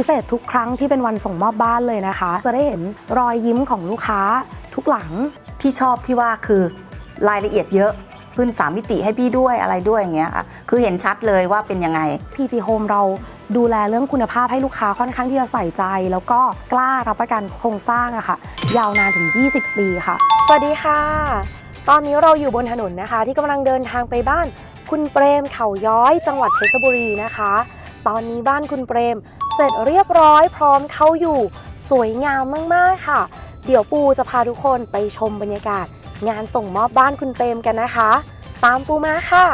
พิเศษทุกครั้งที่เป็นวันส่งมอบบ้านเลยนะคะ จะได้เห็นรอยยิ้มของลูกค้าทุกหลัง พี่ชอบที่ว่าคือรายละเอียดเยอะขึ้นสามมิติให้พี่ด้วยอะไรด้วยอย่างเงี้ยค่ะคือเห็นชัดเลยว่าเป็นยังไง PG Home เราดูแลเรื่องคุณภาพให้ลูกค้าค่อนข้างที่จะใส่ใจ แล้วก็กล้ารับประกันโครงสร้างอะค่ะ ยาวนานถึง 20 ปีค่ะ สวัสดีค่ะ ตอนนี้เราอยู่บนถนนนะคะ ที่กำลังเดินทางไปบ้านคุณเปรมเขาย้อยจังหวัดเพชรบุรีนะคะ ตอนนี้บ้านคุณเปรม เสร็จเรียบร้อยพร้อมเข้าอยู่ สวยงามมากๆค่ะ เดี๋ยวปูจะพาทุกคนไปชมบรรยากาศ งานส่งมอบบ้านคุณเปรมกันนะคะ ตามปูมาค่ะ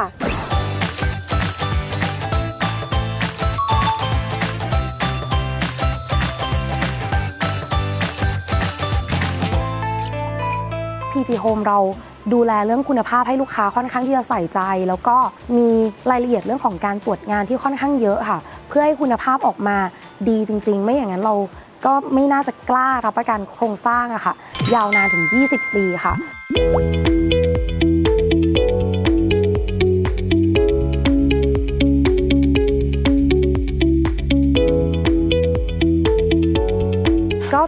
MG Home เราดูแลเรื่องคุณภาพให้ลูกค้าค่อนข้างที่จะใส่ใจ แล้วก็มีรายละเอียดเรื่องของการตรวจงานที่ค่อนข้างเยอะค่ะ เพื่อให้คุณภาพออกมาดีจริง ๆ ไม่อย่างนั้นเราก็ไม่น่าจะกล้ารับประกันโครงสร้างอะค่ะ ยาวนานถึง 20 ปีค่ะ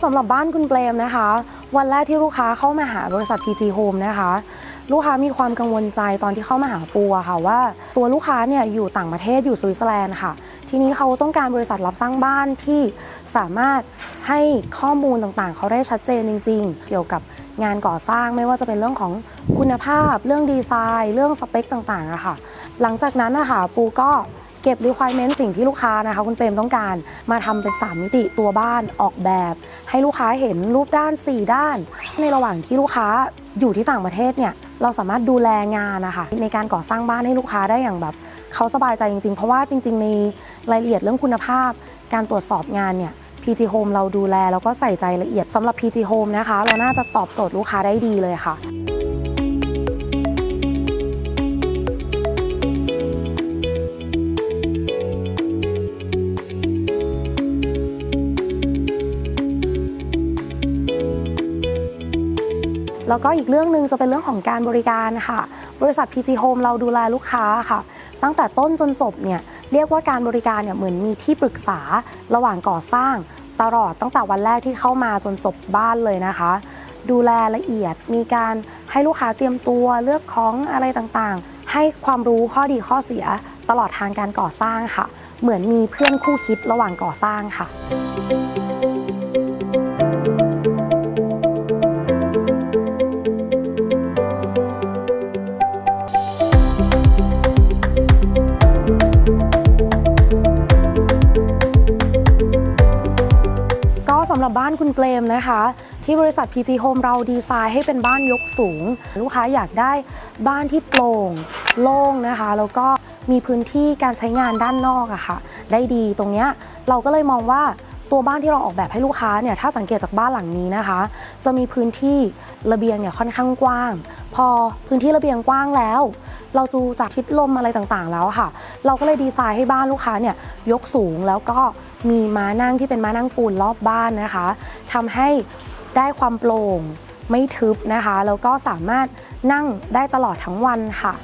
สำหรับบ้านคุณเปรมนะคะ วันแรกที่ลูกค้าเข้ามาหาบริษัท PG Home นะคะ ลูกค้ามีความกังวลใจตอนที่เข้ามาหาปูอะค่ะว่า ตัวลูกค้าเนี่ยอยู่ต่างประเทศอยู่สวิตเซอร์แลนด์ค่ะ ทีนี้เขาต้องการบริษัทรับสร้างบ้านที่สามารถให้ข้อมูลต่างๆ เขาได้ชัดเจนจริง ๆ เกี่ยวกับงานก่อสร้างไม่ว่าจะเป็นเรื่องของคุณภาพ เรื่องดีไซน์ เรื่องสเปคต่างๆอะค่ะ หลังจากนั้นนะคะปูก็ เก็บ requirement สิ่งที่ลูกค้านะคะคุณเปรมต้องการมาทำเป็น 3 มิติตัวบ้านออกแบบ ให้ลูกค้าเห็นรูปด้าน 4 ด้าน ในระหว่างที่ลูกค้าอยู่ที่ต่างประเทศเนี่ยเราสามารถดูแลงานนะคะในการก่อสร้างบ้านให้ลูกค้าได้อย่างแบบเขาสบายใจจริงๆ เพราะว่าจริง ๆ ในรายละเอียดเรื่องคุณภาพ การตรวจสอบงานเนี่ย PG Home เราดูแลแล้วก็ใส่ใจละเอียดสำหรับ PG Home นะคะ เราน่าจะตอบโจทย์ลูกค้าได้ดีเลยค่ะ แล้วก็อีกเรื่องหนึ่งจะเป็นเรื่องของการบริการค่ะ บริษัท PG Home เราดูแลลูกค้าค่ะ ตั้งแต่ต้นจนจบเนี่ยเรียกว่าการบริการเนี่ยเหมือนมีที่ปรึกษาระหว่างก่อสร้าง ตลอดตั้งแต่วันแรกที่เข้ามาจนจบบ้านเลยนะคะ ดูแลละเอียดมีการให้ลูกค้าเตรียมตัวเลือกของอะไรต่างๆ ให้ความรู้ข้อดีข้อเสียตลอดทางการก่อสร้างค่ะ เหมือนมีเพื่อนคู่คิดระหว่างก่อสร้างค่ะ สำหรับบ้านคุณเปรมนะคะ ที่บริษัท PG Home เราดีไซน์ให้เป็นบ้านยกสูง ลูกค้าอยากได้บ้านที่โปร่งโล่งนะคะ แล้วก็มีพื้นที่การใช้งานด้านนอกอะค่ะ ได้ดีตรงเนี้ยเราก็เลยมองว่า ตัวบ้านที่เราออกแบบให้ลูกค้าเนี่ยถ้าสังเกตจากบ้านหลังนี้นะคะ จะมีพื้นที่ระเบียงเนี่ยค่อนข้างกว้าง พอพื้นที่ระเบียงกว้างแล้ว เราดูจากทิศลมอะไรต่างๆแล้วค่ะ เราก็เลยดีไซน์ให้บ้านลูกค้าเนี่ยยกสูงแล้วก็มีม้านั่งที่เป็นม้านั่งปูนรอบบ้านนะคะทำให้ได้ความโปร่งไม่ทึบนะคะแล้วก็สามารถนั่งได้ตลอดทั้งวันค่ะ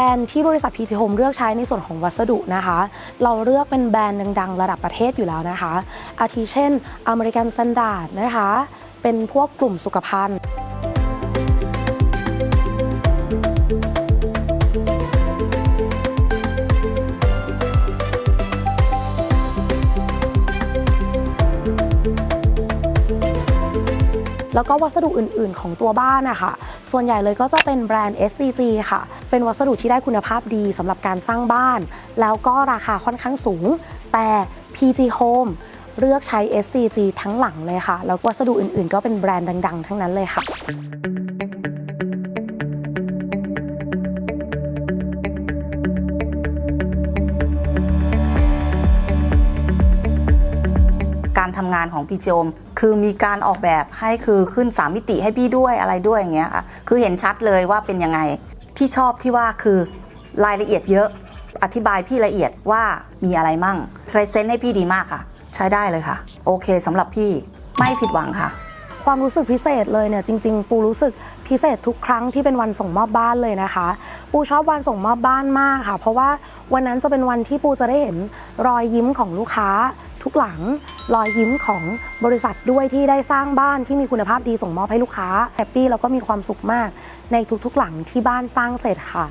รนด์ที่บริษัท PG Home เลือกใช้ในส่วนของวัสดุนะคะ เราเลือกเป็นแบรนด์ดังๆ ระดับประเทศอยู่แล้วนะคะ อาทิเช่นอเมริกันซันดาร์ดนะคะ เป็นพวกกลุ่มสุขภัณฑ์ แล้วก็วัสดุอื่น ๆ ของตัวบ้านนะคะส่วนใหญ่เลยก็จะเป็นแบรนด์ SCG ค่ะ เป็นวัสดุที่ได้คุณภาพดีสำหรับการสร้างบ้าน แล้วก็ราคาค่อนข้างสูง แต่ PG Home เลือกใช้ SCG ทั้งหลังเลยค่ะ แล้ววัสดุอื่น ๆ ก็เป็นแบรนด์ดัง ๆ ทั้งนั้นเลยค่ะ การทำงานของพี่โจม คือมีการออกแบบให้คือขึ้น3มิติให้พี่ด้วยอะไรด้วยอย่างเงี้ยค่ะคือเห็นชัดเลยว่าเป็นยังไง พี่ชอบที่ว่าคือรายละเอียดเยอะ อธิบายพี่ละเอียดว่ามีอะไรมั่งเพรเซนต์ให้พี่ดีมากค่ะ ใช้ได้เลยค่ะ โอเคสำหรับพี่ไม่ผิดหวังค่ะ ความรู้สึกพิเศษเลยเนี่ยจริง ๆ ปูรู้สึกพิเศษทุกครั้งที่เป็นวันส่งมอบบ้านเลยนะคะ ปูชอบวันส่งมอบบ้านมากค่ะ เพราะว่าวันนั้นจะเป็นวันที่ปูจะได้เห็นรอยยิ้มของลูกค้า ทุกหลังรอยยิ้มของบริษัทด้วยที่ได้สร้างบ้านที่มีคุณภาพดีส่งมอบให้ลูกค้าแฮปปี้แล้วก็มีความสุขมากในทุกๆหลังที่บ้านสร้างเสร็จค่ะ